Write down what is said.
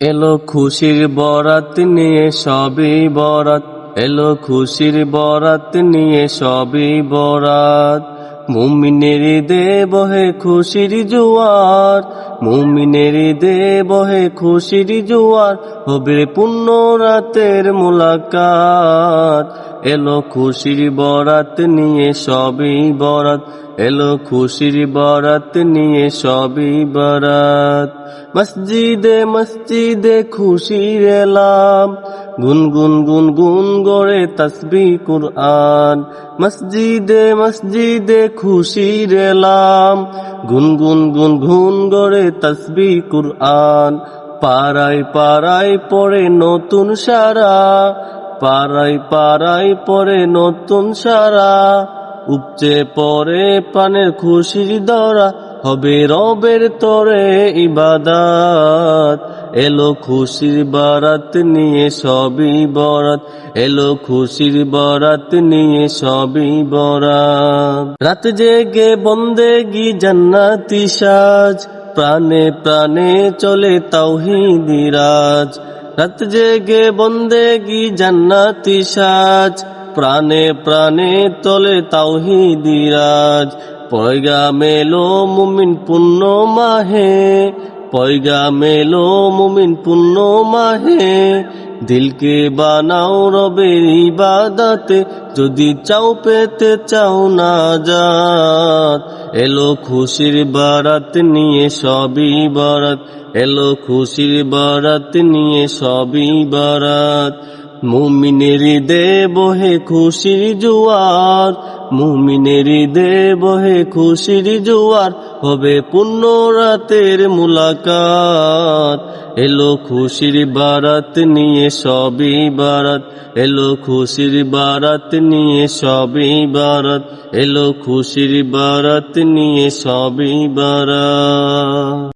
এলো খুশির বরাত নিয়ে সবই বরাত। এলো খুশির বরাত নিয়ে সবই বরাত। মুমিনের দে বহে খুশির জোয়ার। মুমিনের দে বহে খুশির জোয়ার। হবে পূর্ণ রাতের মোলাকাত। এলো খুশির বরাত নিয়ে সবই বরাত। এলো খুশির বরাত নিয়ে সবই বরাত। মসজিদে মসজিদে খুশির এলাম। গুন গুন গুন গুন গড়ে তসবি কুরআন। মসজিদে মসজিদে খুশির এলাম। গুন গুন গুন গুন গড়ে তসবি কুরআন। পাড়ায় পাড়ায় পড়ে নতুন সারা। পাড়ায় পাড়ায় পরে নতুন সারা। উপচে পরে প্রাণের খুশির দরা হবে রবের তরে ইবাদাত। এলো খুশির বারাত নিয়ে সবই বরাত, এলো খুশির বারাত নিয়ে সবই বরাত। রাত জেগে বন্দেগি জান্নাতি সাজ, প্রাণে প্রাণে চলে তাওহিদিরাজ রাত জেগে বন্দেগি জান্নাতি সাজ। প্রাণে প্রাণে তলে তাওহিদিরাজ পয়গা মেলো মুমিন পুণ্য মাহে। পয়গা মেলো মুমিন পুণ্য মাহে। দিলকে বানাও রবের ইবাদাতে, যদি চাও পেতে চাও না যাত এলো খুশির বারাত নিয়ে সবই বারাত, এলো খুশির বারাত নিয়ে সবই বারাত। মুমিনের দে বহে খুশির জোয়ার, মুমিনের দে বহে খুশির জোয়ার, হবে পূর্ণ রাতের মুলাকাত। এলো খুশির বারাত নিয়ে সবই বারাত, এলো খুশির বারাত নিয়ে সবই বারাত, এলো খুশির বারাত নিয়ে সবই বারাত।